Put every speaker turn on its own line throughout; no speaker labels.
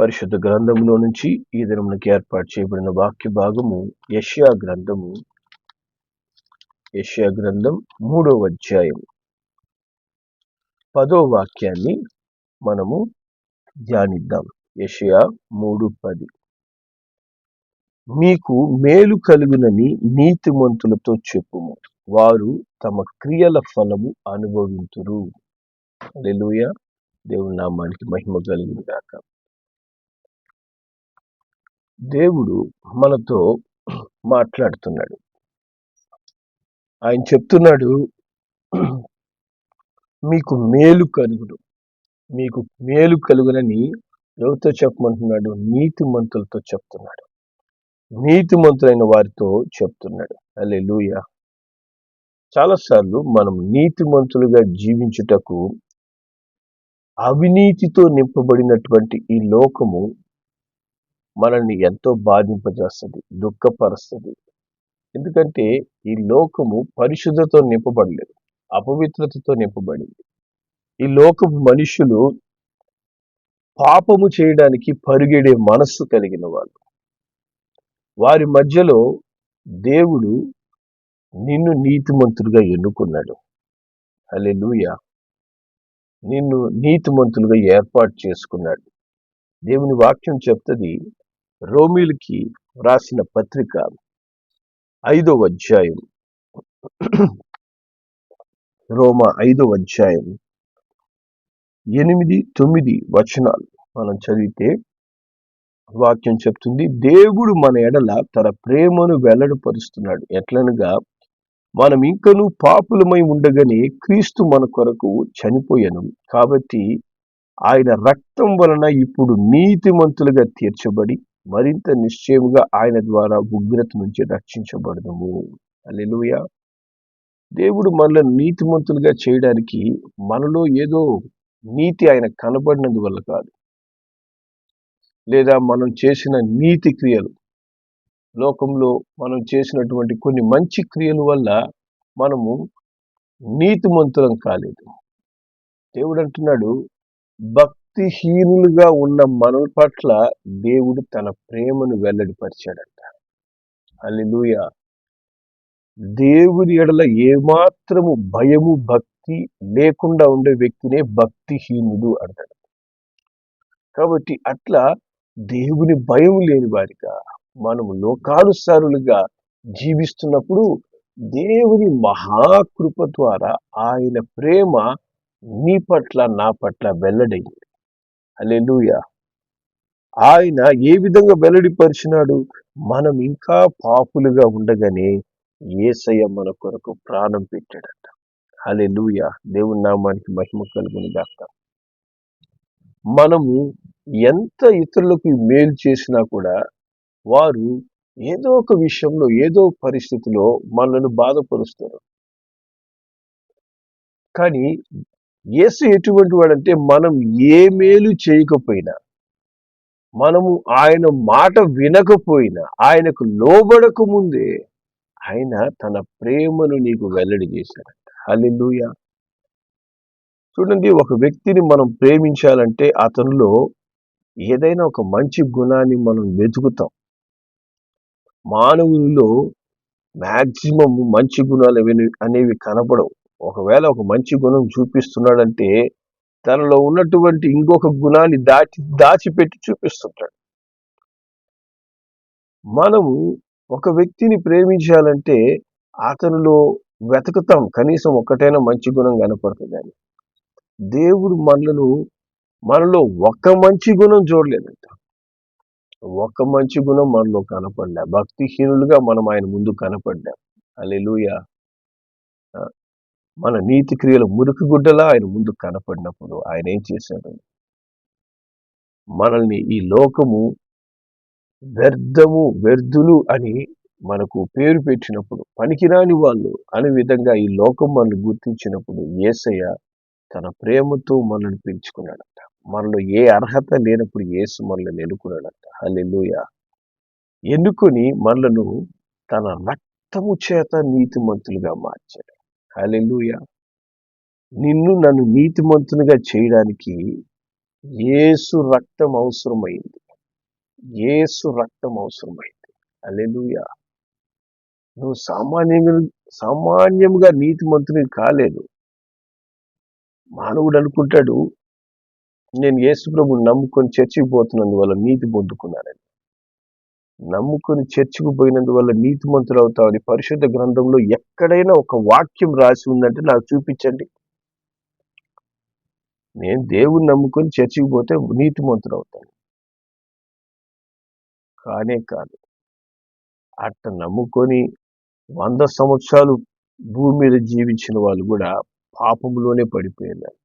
పరిశుద్ధ గ్రంథంలో నుంచి ఈ దినమునకి ఏర్పాటు చేయబడిన వాక్య భాగము యష్యా గ్రంథము. యష్యా గ్రంథం మూడో అధ్యాయం. పదో వాక్యాన్ని మనము ధ్యానిద్దాం. యషయా మూడు పది. మీకు మేలు కలుగునని నీతిమంతులతో చెప్పుము. వారు తమ క్రియల ఫలము అనుభవింతురు. హల్లెలూయా. దేవుని నామానికి మహిమ కలుగును కాక దేవుడు మనతో మాట్లాడుతున్నాడు. ఆయన చెప్తున్నాడు మీకు మేలు కలుగును. మీకు మేలు కలుగునని ఎవరితో చెప్పమంటున్నాడు? నీతిమంతులతో చెప్తున్నాడు. నీతిమంతులైన వారితో చెప్తున్నాడు. అలే లూయ చాలాసార్లు మనం నీతిమంతులుగా జీవించుటకు అవినీతితో నింపబడినటువంటి ఈ లోకము మనల్ని ఎంతో బాధింపజేస్తుంది దుఃఖపరుస్తుంది. ఎందుకంటే ఈ లోకము పరిశుద్ధతో నింపబడలేదు అపవిత్రతతో నింపబడింది. ఈ లోకపు మనుషులు పాపము చేయడానికి పరుగెడే మనస్సు కలిగిన వాళ్ళు. వారి మధ్యలో దేవుడు నిన్ను నీతిమంతులుగా ఎన్నుకున్నాడు. అలే నిన్ను నీతిమంతులుగా ఏర్పాటు చేసుకున్నాడు. దేవుని వాక్యం చెప్తుంది రోమిల్కి రాసిన పత్రిక ఐదో అధ్యాయం. రోమ ఐదో అధ్యాయం ఎనిమిది తొమ్మిది వచనాలు మనం చదివితే వాక్యం చెప్తుంది దేవుడు మన ఎడల తన ప్రేమను వెల్లడిపరుస్తున్నాడు. ఎట్లనగా మనం ఇంకను పాపులమై ఉండగానే క్రీస్తు మన కొరకు చనిపోయాను. కాబట్టి ఆయన రక్తం వలన ఇప్పుడు నీతిమంతులుగా తీర్చబడి మరింత నిశ్చయముగా ఆయన ద్వారా ఉగ్రత నుంచి రక్షించబడదము. అల్లెలుయ దేవుడు మనలను నీతిమంతులుగా చేయడానికి మనలో ఏదో నీతి ఆయన కనబడినందువల్ల కాదు. లేదా మనం చేసిన నీతి క్రియలు. లోకంలో మనం చేసినటువంటి కొన్ని మంచి క్రియల వల్ల మనము నీతిమంతులం కాలేదు. దేవుడు అంటున్నాడు భక్తిహీనులుగా ఉన్న మన పట్ల దేవుడు తన ప్రేమను వెల్లడిపరిచాడంట. అల్లిలూయ దేవుని ఎడల ఏమాత్రము భయము భక్తి లేకుండా ఉండే వ్యక్తినే భక్తిహీనుడు అంటాడు. కాబట్టి అట్లా దేవుని భయం లేని వారిగా మనము లోకానుసారులుగా జీవిస్తున్నప్పుడు దేవుని మహాకృప ద్వారా ఆయన ప్రేమ నీ పట్ల నా పట్ల వెల్లడైంది. అలెలుయ ఆయన ఏ విధంగా వెల్లడిపరిచినాడు? మనం ఇంకా పాపులుగా ఉండగానే ఏసయ్య మన కొరకు ప్రాణం పెట్టాడట. అలెలుయ దేవుని నామానికి మహిమ కలుగుని దాకా మనము ఎంత ఇతరులకు మేలు చేసినా కూడా వారు ఏదో ఒక విషయంలో ఏదో పరిస్థితిలో మనల్ని బాధపరుస్తారు. కానీ యేసు ఎటువంటి వాడంటే మనం ఏ మేలు చేయకపోయినా మనము ఆయన మాట వినకపోయినా ఆయనకు లోబడక ముందే ఆయన తన ప్రేమను నీకు వెల్లడి చేశాడంట. హల్లెలూయా. చూడండి ఒక వ్యక్తిని మనం ప్రేమించాలంటే అతనిలో ఏదైనా ఒక మంచి గుణాన్ని మనం వెతుకుతాం. మానవుల్లో మ్యాక్సిమం మంచి గుణాలు అనేవి కనపడవు. ఒకవేళ ఒక మంచి గుణం చూపిస్తున్నాడంటే తనలో ఉన్నటువంటి ఇంకొక గుణాన్ని దాచి దాచిపెట్టి చూపిస్తుంటాడు. మనము ఒక వ్యక్తిని ప్రేమించాలంటే అతనిలో వెతుకుతాం కనీసం ఒకటైనా మంచి గుణం కనపడుతుందని దేవుడు మనలను మనలో ఒక్క మంచి గుణం చూడలేదంట. ఒక్క మంచి గుణం మనలో కనపడ్డా భక్తిహీనులుగా మనం ఆయన ముందు కనపడ్డాం అలెలుయ మన నీతి క్రియలు మురికి గుడ్డలా ఆయన ముందు కనపడినప్పుడు ఆయన ఏం చేశాడు? మనల్ని ఈ లోకము వ్యర్థము వ్యర్థులు అని మనకు పేరు పెట్టినప్పుడు పనికిరాని వాళ్ళు అనే విధంగా ఈ లోకం మనల్ని గుర్తించినప్పుడు ఏసయ్య తన ప్రేమతో మనల్ని పిలుచుకున్నాడట. మనలో ఏ అర్హత లేనప్పుడు ఏసు మనల్ని ఎన్నుకున్నాడట హలెలుయ ఎన్నుకొని మనలను తన రక్తము చేత నీతిమంతులుగా మార్చాడు. హల్లెలూయ. నిన్ను నన్ను నీతిమంతునిగా చేయడానికి ఏసు రక్తం అవసరమైంది. ఏసు రక్తం అవసరమైంది. అల్లెలుయా నువ్వు సామాన్యంగా సామాన్యంగా నీతిమంతుని కాలేదు. మానవుడు అనుకుంటాడు నేను యేసు ప్రభుని నమ్ముకొని చర్చికి పోతున్నందువల్ల నీతి పొందుకున్నానని. నమ్ముకొని చర్చికి పోయినందువల్ల నీతిమంతులు అవుతావని పరిశుద్ధ గ్రంథంలో ఎక్కడైనా ఒక వాక్యం రాసి ఉందంటే నాకు చూపించండి. నేను దేవుని నమ్ముకొని చర్చికి పోతే నీతిమంతులు అవుతాను కానే కాదు అట్ట నమ్ముకొని వంద సంవత్సరాలు భూమి మీద జీవించిన వాళ్ళు కూడా పాపంలోనే పడిపోయినారు.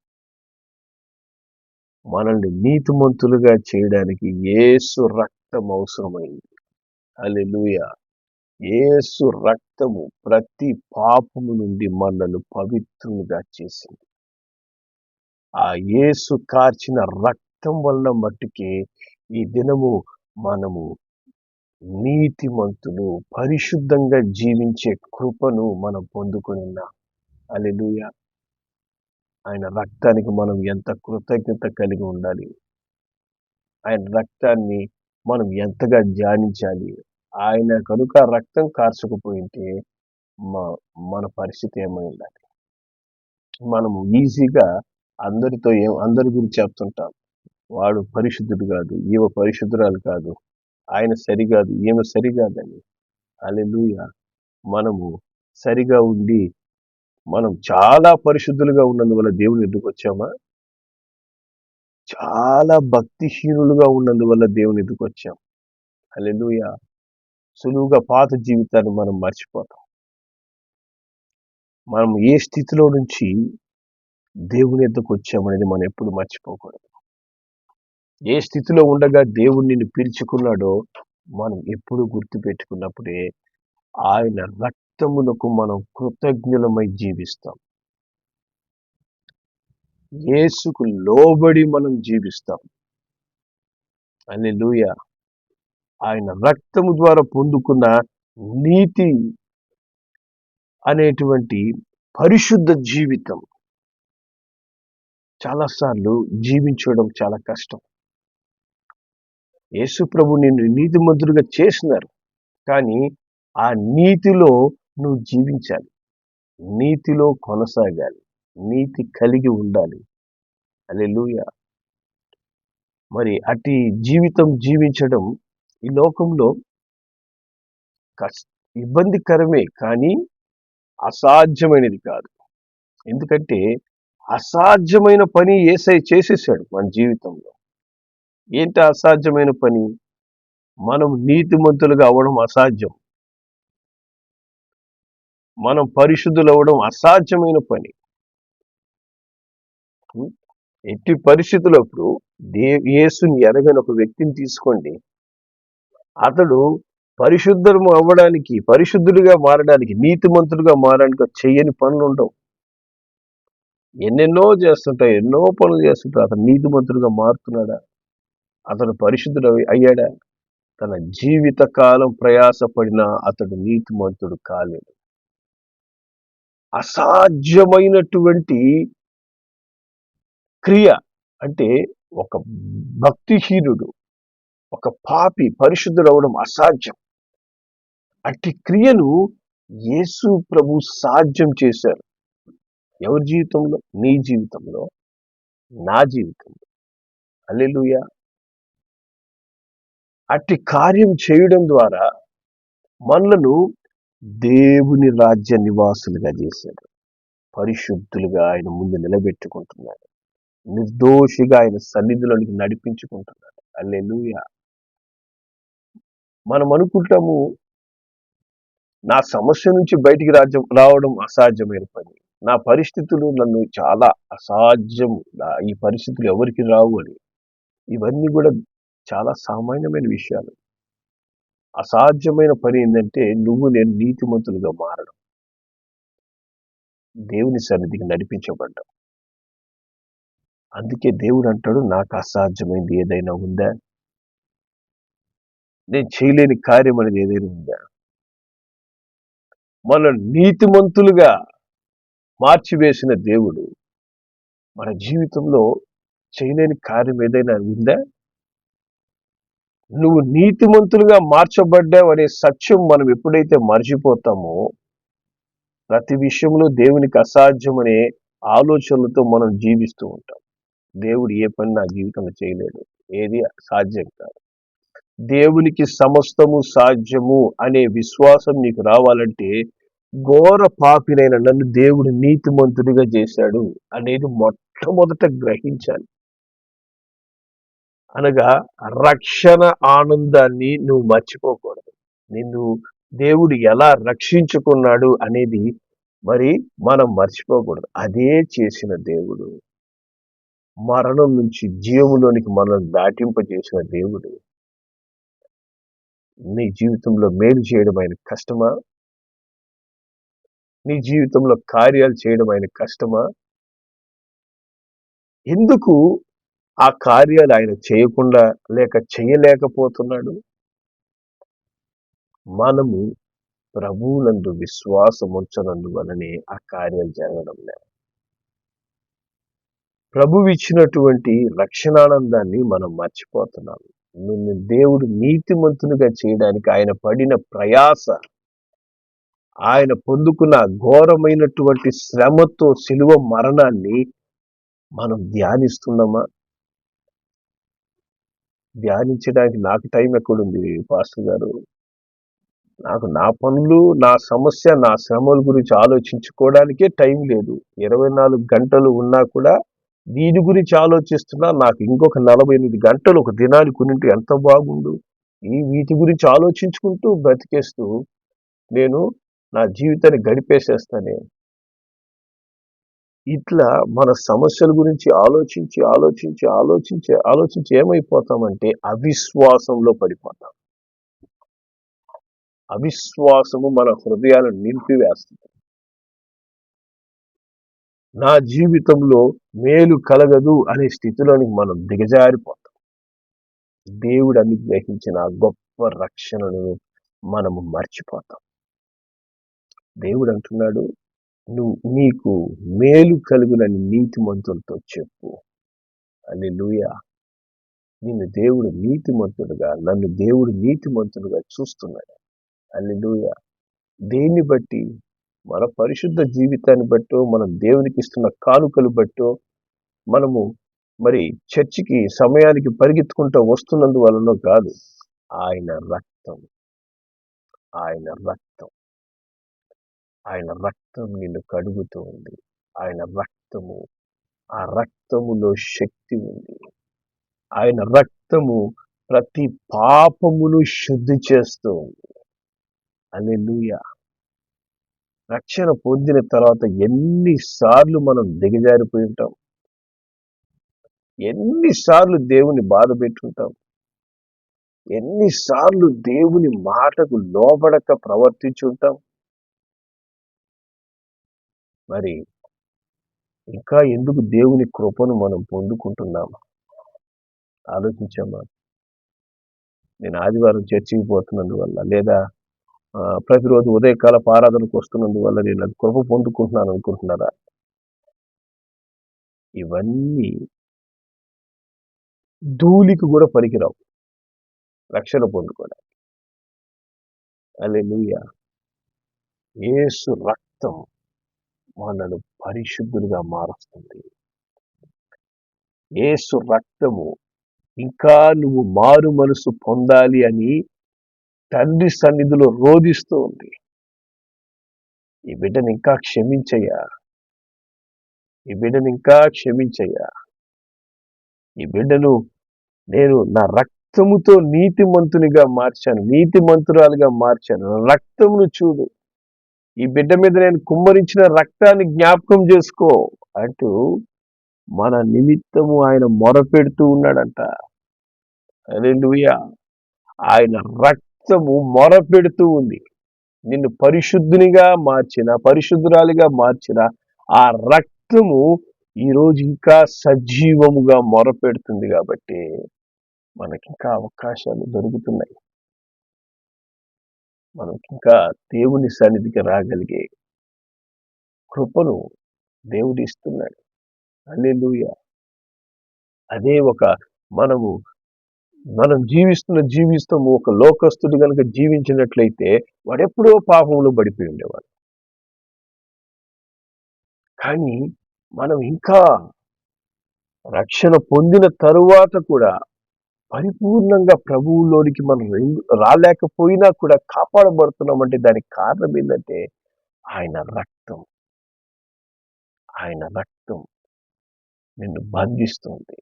మనల్ని నీతిమంతులుగా చేయడానికి ఏసు రక్తం అవసరమైంది. అలెలుయ ఏసు రక్తము ప్రతి పాపము నుండి మనల్ని పవిత్రులుగా చేసింది. ఆ యేసు కార్చిన రక్తం వల్ల మట్టుకే ఈ దినము మనము నీతిమంతులు పరిశుద్ధంగా జీవించే కృపను మనం పొందుకొని ఉన్నాం. అలెలుయ ఆయన రక్తానికి మనం ఎంత కృతజ్ఞత కలిగి ఉండాలి. ఆయన రక్తాన్ని మనం ఎంతగా ధ్యానించాలి? ఆయన కనుక రక్తం కార్చకపోయింటే మన పరిస్థితి ఏమై ఉండాలి మనము ఈజీగా అందరితో ఏం అందరి గురించి చెప్తుంటాం. వాడు పరిశుద్ధుడు కాదు ఈమె పరిశుద్ధురాలు కాదు ఆయన సరికాదు ఈమె సరికాదని అలెలుయ మనము సరిగా ఉండి మనం చాలా పరిశుద్ధులుగా ఉన్నందువల్ల దేవుని ఎందుకు వచ్చామా? చాలా భక్తిహీనులుగా ఉన్నందువల్ల దేవుని ఎదుకొచ్చాం వచ్చాం. అలెలుయ సులువుగా పాత జీవితాన్ని మనం మర్చిపోతాం. మనం ఏ స్థితిలో నుంచి దేవుని ఎద్దకు వచ్చామనేది మనం ఎప్పుడు మర్చిపోకూడదు. ఏ స్థితిలో ఉండగా దేవుడు నిన్ను పిలుచుకున్నాడో మనం ఎప్పుడు గుర్తు పెట్టుకున్నప్పుడే ఆయన రక్తమునకు మనం కృతజ్ఞులమై జీవిస్తాం. యేసుకు లోబడి మనం జీవిస్తాం. అని లూయ ఆయన రక్తము ద్వారా పొందుకున్న నీతి అనేటువంటి పరిశుద్ధ జీవితం. చాలాసార్లు జీవించడం చాలా కష్టం. యేసు ప్రభు నిన్ను నీతిమంతుడిగా చేసినారు. కానీ ఆ నీతిలో నువ్వు జీవించాలి. నీతిలో కొనసాగాలి. నీతి కలిగి ఉండాలి. అలెలుయ మరి అటు జీవితం జీవించడం ఈ లోకంలో ఇబ్బందికరమే కానీ అసాధ్యమైనది కాదు. ఎందుకంటే అసాధ్యమైన పని ఏసై చేసేసాడు మన జీవితంలో. ఏంటి అసాధ్యమైన పని? మనం నీతిమంతులుగా అవ్వడం అసాధ్యం. మనం పరిశుద్ధులు అవ్వడం అసాధ్యమైన పని. ఎట్టి పరిస్థితులప్పుడు దే యేసుని ఎరగని ఒక వ్యక్తిని తీసుకోండి. అతడు పరిశుద్ధం అవ్వడానికి పరిశుద్ధుడిగా మారడానికి నీతిమంతుడిగా మారడానికి చేయని పనులు ఉండవు. ఎన్నెన్నో చేస్తుంటాయి ఎన్నో పనులు చేస్తుంటాయి అతను నీతిమంతుడిగా మారుతున్నాడా? అతను పరిశుద్ధుడు అయ్యాడా? తన జీవిత కాలం ప్రయాసపడిన అతడు నీతిమంతుడు కాలేడు అసాధ్యమైనటువంటి క్రియ అంటే ఒక భక్తిహీనుడు ఒక పాపి పరిశుద్ధుడు అవడం అసాధ్యం. అట్టి క్రియను యేసు ప్రభు సాధ్యం చేశారు. ఎవరి జీవితంలో? నీ జీవితంలో నా జీవితంలో. అల్లెలుయ అట్టి కార్యం చేయడం ద్వారా మనలను దేవుని రాజ్య నివాసులుగా చేశాడు. పరిశుద్ధులుగా ఆయన ముందు నిలబెట్టుకుంటున్నాడు. నిర్దోషిగా ఆయన సన్నిధిలోనికి నడిపించుకుంటున్నాడు. అల్లెలుయ మనం అనుకుంటాము నా సమస్య నుంచి బయటికి రాజ్యం రావడం అసాధ్యమైన పని. నా పరిస్థితులు నన్ను చాలా అసాధ్యం ఈ పరిస్థితులు ఎవరికి రావు అని. ఇవన్నీ కూడా చాలా సామాన్యమైన విషయాలు. అసాధ్యమైన పని ఏంటంటే నువ్వు నేను నీతిమంతులుగా మారడం. దేవుని సన్నిధికి నడిపించబడ్డాం. అందుకే దేవుడు అంటాడు నాకు అసాధ్యమైంది ఏదైనా ఉందా? నేను చేయలేని కార్యం అనేది ఏదైనా ఉందా? మన నీతిమంతులుగా మార్చివేసిన దేవుడు మన జీవితంలో చేయలేని కార్యం ఏదైనా ఉందా? నువ్వు నీతిమంతులుగా మార్చబడ్డావు అనే సత్యం మనం ఎప్పుడైతే మర్చిపోతామో ప్రతి విషయంలో దేవునికి అసాధ్యమనే ఆలోచనలతో మనం జీవిస్తూ ఉంటాం. దేవుడు ఏ పని నా జీవితంలో చేయలేడు. ఏది సాధ్యం కాదు. దేవునికి సమస్తము సాధ్యము అనే విశ్వాసం నీకు రావాలంటే ఘోర పాపినైన నన్ను దేవుడు నీతిమంతుడిగా చేశాడు అనేది మొట్టమొదట గ్రహించాలి. అనగా రక్షణ ఆనందాన్ని నువ్వు మర్చిపోకూడదు. నిన్ను దేవుడు ఎలా రక్షించుకున్నాడు అనేది మరి మనం మర్చిపోకూడదు. అదే చేసిన దేవుడు. మరణం నుంచి జీవములోనికి మనల్ని దాటింపజేసిన దేవుడు. నీ జీవితంలో మేలు చేయడం ఆయన కష్టమా? నీ జీవితంలో కార్యాలు చేయడం ఆయన కష్టమా? ఎందుకు ఆ కార్యాలు ఆయన చేయకుండా లేక చేయలేకపోతున్నాడు? మనము ప్రభువునందు విశ్వాసం ఉంచనందువలనే ఆ కార్యాలు జరగడం లేదు. ప్రభు ఇచ్చినటువంటి రక్షణానందాన్ని మనం మర్చిపోతున్నాం. నిన్ను దేవుడు నీతిమంతునిగా చేయడానికి ఆయన పడిన ప్రయాస ఆయన పొందుకున్న ఘోరమైనటువంటి శ్రమతో శిలువ మరణాన్ని మనం ధ్యానిస్తున్నామా? ధ్యానించడానికి నాకు టైం ఎక్కడుంది పాస్టర్ గారు? నాకు నా పనులు నా సమస్య నా శ్రమల గురించి ఆలోచించుకోవడానికే టైం లేదు. ఇరవై నాలుగు గంటలు ఉన్నా కూడా దీని గురించి ఆలోచిస్తున్నా నాకు ఇంకొక నలభై ఎనిమిది గంటలు ఒక దినానికి కొన్నింటి ఎంత బాగుండు? ఈ వీటి గురించి ఆలోచించుకుంటూ బ్రతికేస్తూ నేను నా జీవితాన్ని గడిపేసేస్తానే. ఇట్లా మన సమస్యల గురించి ఆలోచించి ఆలోచించి ఆలోచించి ఆలోచించి ఏమైపోతామంటే అవిశ్వాసంలో పడిపోతాం. అవిశ్వాసము మన హృదయాలను నింపివేస్తుంది నా జీవితంలో మేలు కలగదు అనే స్థితిలోనికి మనం దిగజారిపోతాం. దేవుడు అనుగ్రహించిన గొప్ప రక్షణను మనము మర్చిపోతాం. దేవుడు అంటున్నాడు నువ్వు నీకు మేలు కలుగునని నీతిమంతులతో చెప్పు. అని లూయ నిన్ను దేవుడు నీతిమంతుడుగా నన్ను దేవుడు నీతిమంతుడుగా చూస్తున్నాడు. అల్లెలుయ దేన్ని బట్టి? మన పరిశుద్ధ జీవితాన్ని బట్టో మనం దేవునికి ఇస్తున్న కానుకలు బట్టో మనము మరి చర్చికి సమయానికి పరిగెత్తుకుంటూ వస్తున్నందువలనో కాదు ఆయన రక్తం. ఆయన రక్తం. ఆయన రక్తం నిన్ను కడుగుతూ ఉంది. ఆయన రక్తము ఆ రక్తములో శక్తి ఉంది. ఆయన రక్తము ప్రతి పాపమును శుద్ధి చేస్తూ ఉంది. అలెలుయ రక్షణ పొందిన తర్వాత ఎన్నిసార్లు మనం దిగజారిపోయి ఉంటాం? ఎన్నిసార్లు దేవుని బాధ పెట్టుంటాం ఎన్నిసార్లు దేవుని మాటకు లోబడక ప్రవర్తించుంటాం మరి ఇంకా ఎందుకు దేవుని కృపను మనం పొందుకుంటున్నాం? ఆలోచించామా నేను ఆదివారం చర్చికి పోతున్నందువల్ల లేదా ప్రతిరోజు ఉదయకాల ఆరాధనకు వస్తున్నందువల్ల నేను అది కృప పొందుకుంటున్నాను అనుకుంటున్నారా? ఇవన్నీ ధూళికి కూడా పనికిరావు. రక్షణ పొందుకోవడానికి. అలే ఏసు రక్తం మనను పరిశుద్ధులుగా మారుస్తుంది. ఏసు రక్తము ఇంకా నువ్వు మారు మనసు పొందాలి అని తండ్రి సన్నిధిలో రోధిస్తూ ఉంది. ఈ బిడ్డని ఇంకా క్షమించయ్యా. ఈ బిడ్డను ఇంకా క్షమించయ్యా. ఈ బిడ్డను నేను నా రక్తముతో నీతిమంతునిగా మార్చాను నీతిమంతురాలుగా మార్చాను. రక్తమును చూడు. ఈ బిడ్డ మీద నేను కుమ్మరించిన రక్తాన్ని జ్ఞాపకం చేసుకో అంటూ మన నిమిత్తము ఆయన మొరపెడుతూ ఉన్నాడంట. ఆయన రక్తము మొరపెడుతూ ఉంది. నిన్ను పరిశుద్ధునిగా మార్చిన పరిశుద్ధురాలిగా మార్చిన ఆ రక్తము ఈరోజు ఇంకా సజీవముగా మొరపెడుతుంది కాబట్టి మనకి ఇంకా అవకాశాలు దొరుకుతున్నాయి. మనకి ఇంకా దేవుని సన్నిధికి రాగలిగే కృపను దేవుడు ఇస్తున్నాడు. అల్లెలుయ అదే ఒక మనము మనం జీవిస్తున్న జీవిస్తము ఒక లోకస్తుడు కనుక జీవించినట్లయితే వాడెప్పుడో పాపంలో పడిపోయి ఉండేవాడు. కానీ మనం ఇంకా రక్షణ పొందిన తరువాత కూడా పరిపూర్ణంగా ప్రభువులోనికి మనం రాలేకపోయినా కూడా కాపాడబడుతున్నామంటే దానికి కారణం ఏంటంటే ఆయన రక్తం. ఆయన రక్తం నిన్ను బంధిస్తుంది.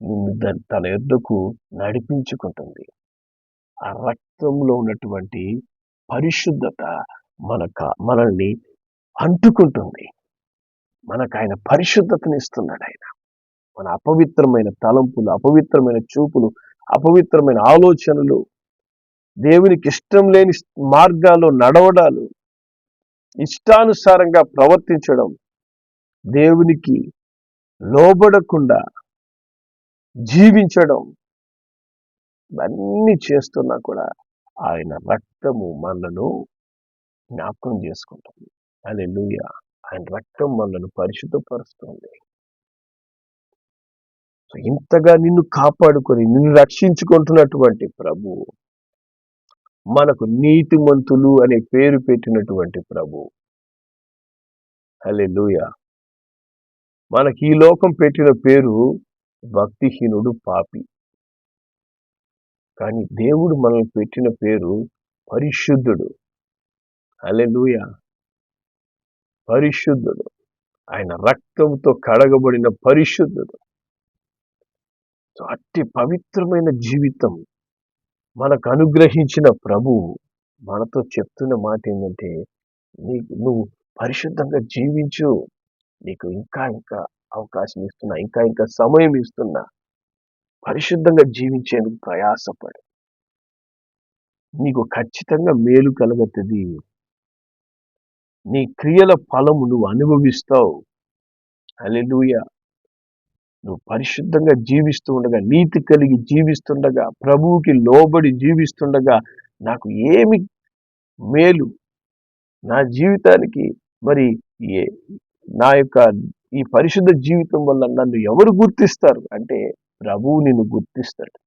నిన్ను తన యొద్దకు నడిపించుకుంటుంది. ఆ రక్తంలో ఉన్నటువంటి పరిశుద్ధత మనక మనల్ని అంటుకుంటుంది. మనకు ఆయన పరిశుద్ధతని ఇస్తున్నాడు ఆయన. మన అపవిత్రమైన తలంపులు అపవిత్రమైన చూపులు అపవిత్రమైన ఆలోచనలు దేవునికి ఇష్టం లేని మార్గాల్లో నడవడాలు ఇష్టానుసారంగా ప్రవర్తించడం దేవునికి లోబడకుండా జీవించడం ఇవన్నీ చేస్తున్నా కూడా ఆయన రక్తము మనను జ్ఞాపకం చేసుకుంటుంది. అలే ఆయన రక్తం మనను పరిశుద్ధపరుస్తుంది. ఇంతగా నిన్ను కాపాడుకొని నిన్ను రక్షించుకుంటున్నటువంటి ప్రభు మనకు నీతిమంతులు అనే పేరు పెట్టినటువంటి ప్రభు అలే మనకి ఈ లోకం పెట్టిన పేరు భక్తిహీనుడు పాపి. కానీ దేవుడు మనల్ని పెట్టిన పేరు పరిశుద్ధుడు. అలెలుయ పరిశుద్ధుడు. ఆయన రక్తంతో కడగబడిన పరిశుద్ధుడు. అట్టి పవిత్రమైన జీవితం మనకు అనుగ్రహించిన ప్రభువు మనతో చెప్తున్న మాట ఏంటంటే నీకు నువ్వు పరిశుద్ధంగా జీవించు. నీకు ఇంకా ఇంకా అవకాశం ఇస్తున్నా. ఇంకా ఇంకా సమయం ఇస్తున్నా. పరిశుద్ధంగా జీవించేందుకు ప్రయాసపడు. నీకు ఖచ్చితంగా మేలు కలగతుంది. నీ క్రియల ఫలము నువ్వు అనుభవిస్తావు. అలెలుయ నువ్వు పరిశుద్ధంగా జీవిస్తూ ఉండగా నీతి కలిగి జీవిస్తుండగా ప్రభువుకి లోబడి జీవిస్తుండగా నాకు ఏమి మేలు? నా జీవితానికి మరి ఏ నా యొక్క ఈ పరిశుద్ధ జీవితం వల్ల నన్ను ఎవరు గుర్తిస్తారు? అంటే ప్రభువు నిన్ను గుర్తిస్తాడు.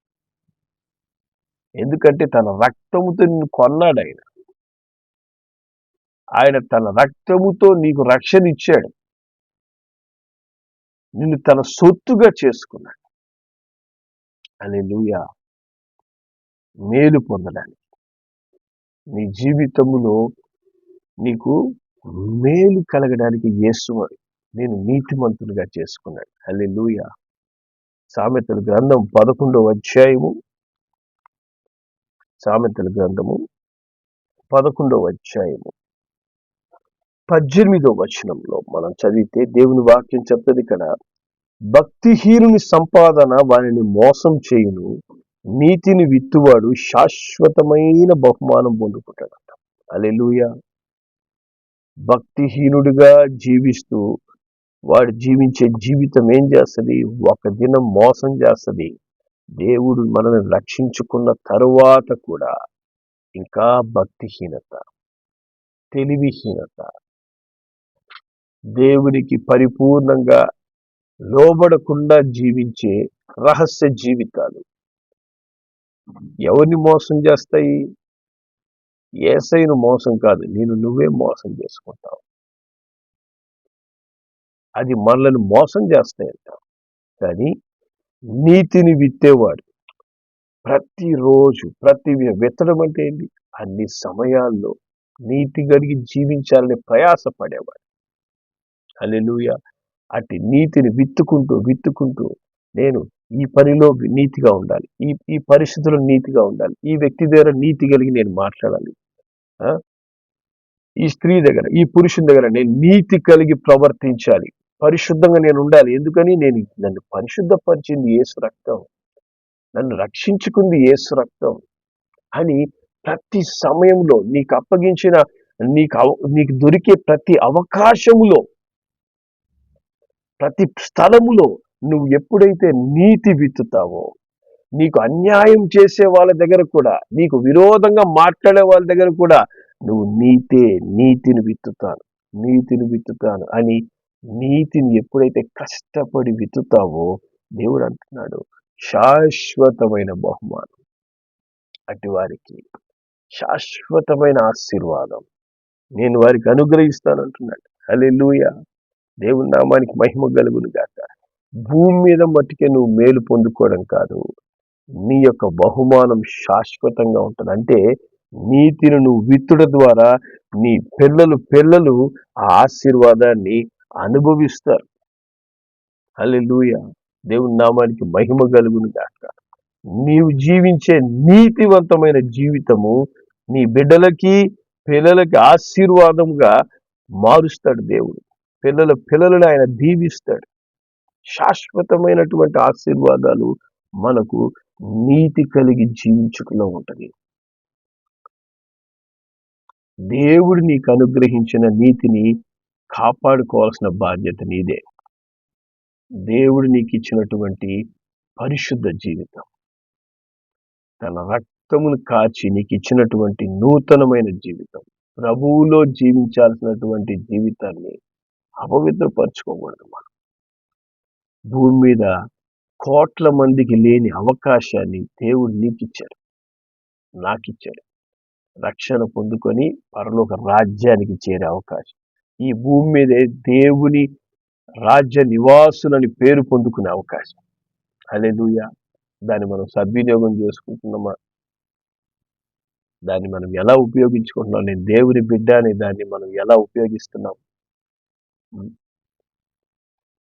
ఎందుకంటే తన రక్తముతో నిన్ను కొన్నాడు ఆయన. ఆయన తన రక్తముతో నీకు రక్షణ ఇచ్చాడు. నిన్ను తన సొత్తుగా చేసుకున్నాడు. అని మేలు పొందడానికి. నీ జీవితములో నీకు మేలు కలగడానికి యేసు నేను నీతిమంతులుగా చేసుకున్నాడు అల్లి లూయ సామెతల గ్రంథం పదకొండవ అధ్యాయము. సామెతల గ్రంథము పదకొండవ అధ్యాయము. పద్దెనిమిదో వచనంలో మనం చదివితే దేవుని వాక్యం చెప్తుంది ఇక్కడ భక్తిహీనుని సంపాదన వారిని మోసం చేయును. నీతిని విత్తువాడు శాశ్వతమైన బహుమానం పొందుకుంటాడట. అలెలుయా భక్తిహీనుడిగా జీవిస్తూ వాడు జీవించే జీవితం ఏం చేస్తుంది? ఒక దినం మోసం చేస్తుంది. దేవుడు మనల్ని రక్షించుకున్న తరువాత కూడా ఇంకా భక్తిహీనత తెలివిహీనత దేవునికి పరిపూర్ణంగా లోబడకుండా జీవించే రహస్య జీవితాలు. ఎవరిని మోసం చేస్తాయి? ఏసైను మోసం కాదు నేను నువ్వే మోసం చేసుకుంటావు. అది మనల్ని మోసం చేస్తాయంట. కానీ నీతిని విత్తేవాడు ప్రతిరోజు ప్రతి విత్తడం అంటే ఏంటి? అన్ని సమయాల్లో నీతి కలిగి జీవించాలని ప్రయాసపడేవాడు. అల్లెలుయ అటు నీతిని విత్తుకుంటూ విత్తుకుంటూ నేను ఈ పనిలో నీతిగా ఉండాలి. ఈ ఈ పరిస్థితుల్లో నీతిగా ఉండాలి. ఈ వ్యక్తి దగ్గర నీతి కలిగి నేను మాట్లాడాలి. ఈ స్త్రీ దగ్గర ఈ పురుషుని దగ్గర నేను నీతి కలిగి ప్రవర్తించాలి. పరిశుద్ధంగా నేను ఉండాలి. ఎందుకని? నేను నన్ను పరిశుద్ధపరిచింది ఏసు రక్తం. నన్ను రక్షించుకుంది ఏసు రక్తం. అని ప్రతి సమయంలో నీకు అప్పగించిన నీకు నీకు దొరికే ప్రతి అవకాశములో ప్రతి స్థలములో నువ్వు ఎప్పుడైతే నీతి విత్తుతావో నీకు అన్యాయం చేసే వాళ్ళ దగ్గర కూడా నీకు విరోధంగా మాట్లాడే వాళ్ళ దగ్గర కూడా నువ్వు నీతే నీతిని విత్తుతాను నీతిని విత్తుతాను అని నీతిని ఎప్పుడైతే కష్టపడి విత్తుతావో దేవుడు అంటున్నాడు శాశ్వతమైన బహుమానం. అటు వారికి శాశ్వతమైన ఆశీర్వాదం. నేను వారికి అనుగ్రహిస్తాను అంటున్నాడు. అలే లూయ దేవుని నామానికి మహిమ కలుగును గాక. భూమి మీద మట్టుకే నువ్వు మేలు పొందుకోవడం కాదు. నీ యొక్క బహుమానం శాశ్వతంగా ఉంటుంది. అంటే నీతిని నువ్వు విత్తుడ ద్వారా నీ పిల్లలు పిల్లలు ఆ ఆశీర్వాదాన్ని అనుభవిస్తారు. అల్లెలుయ దేవుని నామానికి మహిమ కలుగును కాక నీవు జీవించే నీతివంతమైన జీవితము నీ బిడ్డలకి పిల్లలకి ఆశీర్వాదంగా మారుస్తాడు దేవుడు. పిల్లల పిల్లలను ఆయన దీవిస్తాడు. శాశ్వతమైనటువంటి ఆశీర్వాదాలు మనకు నీతి కలిగి జీవించుకులో ఉంటుంది. దేవుడు నీకు అనుగ్రహించిన నీతిని కాపాడుకోవాల్సిన బాధ్యత నీదే. దేవుడు నీకు ఇచ్చినటువంటి పరిశుద్ధ జీవితం. తన రక్తమును కాచి నీకు ఇచ్చినటువంటి నూతనమైన జీవితం. ప్రభువులో జీవించాల్సినటువంటి జీవితాన్ని అపవిత్రపరచుకోకూడదు మనం. భూమి మీద కోట్ల మందికి లేని అవకాశాన్ని దేవుడు నీకు ఇచ్చాడు నాకు ఇచ్చాడు రక్షణ పొందుకొని పరలోక రాజ్యానికి చేరే అవకాశం. ఈ భూమి మీదే దేవుని రాజ్య నివాసులని పేరు పొందుకునే అవకాశం. అలెలుయ దాన్ని మనం సద్వినియోగం చేసుకుంటున్నామా? దాన్ని మనం ఎలా ఉపయోగించుకుంటున్నాం? నేను దేవుని బిడ్డ అని దాన్ని మనం ఎలా ఉపయోగిస్తున్నాం?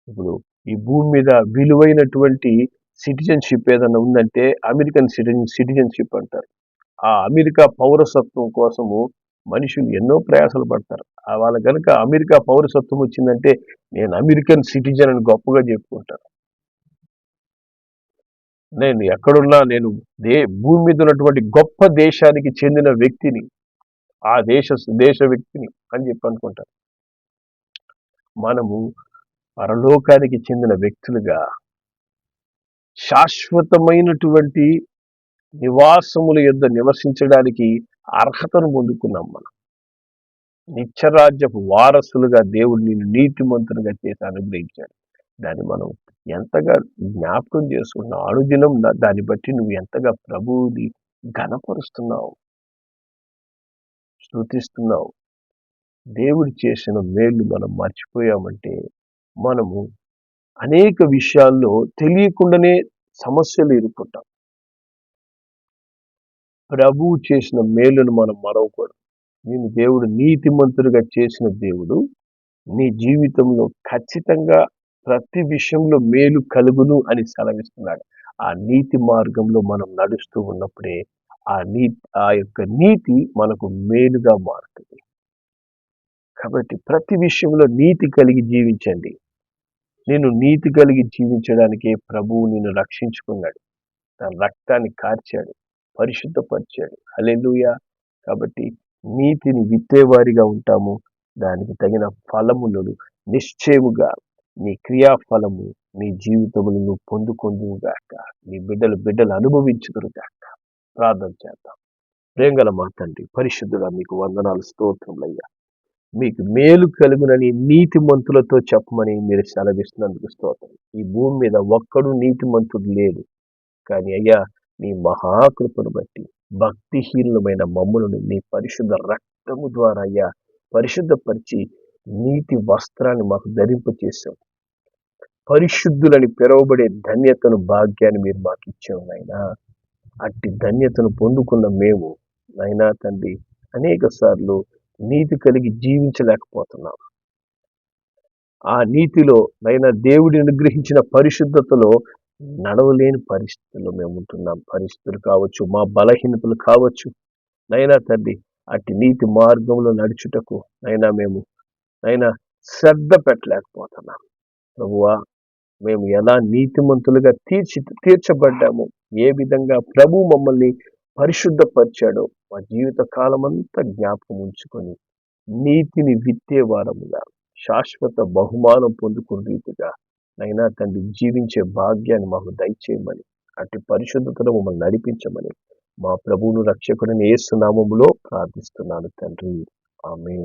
ఇప్పుడు ఈ భూమి మీద విలువైనటువంటి సిటిజన్షిప్ ఏదైనా ఉందంటే అమెరికన్ సిటిజన్ సిటిజన్షిప్ అంటారు. ఆ అమెరికా పౌరసత్వం కోసము మనుషులు ఎన్నో ప్రయాసాలు పడతారు. ఆ వాళ్ళ కనుక అమెరికా పౌరసత్వం వచ్చిందంటే నేను అమెరికన్ సిటిజన్ అని గొప్పగా చెప్పుకుంటాను నేను ఎక్కడున్నా నేను దే భూమి మీద ఉన్నటువంటి గొప్ప దేశానికి చెందిన వ్యక్తిని ఆ దేశ దేశ వ్యక్తిని అని చెప్పి అనుకుంటారు మనము పరలోకానికి చెందిన వ్యక్తులుగా శాశ్వతమైనటువంటి నివాసముల యొద్ద నివసించడానికి అర్హతను పొందుకున్నాం మనం. నిత్యరాజ్యపు వారసులుగా దేవుడు నిన్ను నీతిమంతునిగా చేసి అనుగ్రహించాడు. దాన్ని మనం ఎంతగా జ్ఞాపకం చేసుకున్న అనుదినం దాన్ని బట్టి నువ్వు ఎంతగా ప్రభువుని ఘనపరుస్తున్నావు స్థుతిస్తున్నావు దేవుడు చేసిన మేలు మనం మర్చిపోయామంటే మనము అనేక విషయాల్లో తెలియకుండానే సమస్యలు ఇరుక్కుంటాం ప్రభువు చేసిన మేలును మనం మరవకూడదు. నేను దేవుడు నీతిమంతుడిగా చేసిన దేవుడు. నీ జీవితంలో ఖచ్చితంగా ప్రతి విషయంలో మేలు కలుగును అని సెలవిస్తున్నాడు. ఆ నీతి మార్గంలో మనం నడుస్తూ ఉన్నప్పుడే ఆ నీ ఆ యొక్క నీతి మనకు మేలుగా మారుతుంది. కాబట్టి ప్రతి విషయంలో నీతి కలిగి జీవించండి. నేను నీతి కలిగి జీవించడానికే ప్రభువు నిన్ను రక్షించుకున్నాడు. తన రక్తాన్ని కార్చాడు పరిశుద్ధపరిచాడు. అలెలుయ కాబట్టి నీతిని విత్తేవారిగా ఉంటాము. దానికి తగిన ఫలములను నిశ్చయముగా నీ క్రియాఫలము నీ జీవితములను నువ్వు పొందుకొందుగాక నీ బిడ్డలు బిడ్డలు అనుభవించుదురుగాక ప్రార్థన చేద్దాం. ప్రేంగల మా తండ్రి మీకు వందనాలు స్తోత్రములయ్యా మీకు మేలు కలుగునని నీతిమంతులతో చెప్పమని మీరు సెలవిస్తున్నందుకు స్తోత్రం. ఈ భూమి మీద ఒక్కడు నీతిమంతుడు లేడు. కానీ అయ్యా నీ మహాకృపను బట్టి భక్తిహీనులమైన మమ్ములను నీ పరిశుద్ధ రక్తము ద్వారా అయ్యా పరిశుద్ధపరిచి నీతి వస్త్రాన్ని మాకు ధరింపచేశాం పరిశుద్ధులని పిలువబడే ధన్యతను భాగ్యాన్ని మీరు మాకు ఇచ్చావు నాయన. అట్టి ధన్యతను పొందుకున్న మేము నైనా తండ్రి అనేక సార్లు నీతి కలిగి జీవించలేకపోతున్నాం. ఆ నీతిలో నైనా దేవుడి అనుగ్రహించిన పరిశుద్ధతలో నడవలేని పరిస్థితుల్లో మేము ఉంటున్నాం. పరిస్థితులు కావచ్చు మా బలహీనతలు కావచ్చు. నైనా తండ్రి అట్టి నీతి మార్గంలో నడుచుటకు నైనా మేము నైనా శ్రద్ధ పెట్టలేకపోతున్నాం. ప్రభువా మేము ఎలా నీతిమంతులుగా తీర్చి తీర్చబడ్డాము? ఏ విధంగా ప్రభు మమ్మల్ని పరిశుద్ధపరిచాడో మా జీవిత కాలమంతా జ్ఞాపకం ఉంచుకొని నీతిని విత్తే వారముగా శాశ్వత బహుమానం పొందుకున్న రీతిగా నైనా తండ్రి జీవించే భాగ్యాన్ని మాకు దయచేయమని అటు పరిశుద్ధతను మమ్మల్ని నడిపించమని మా ప్రభువును రక్షకుడిని ఏసునామములో ప్రార్థిస్తున్నాను తండ్రి. ఆమె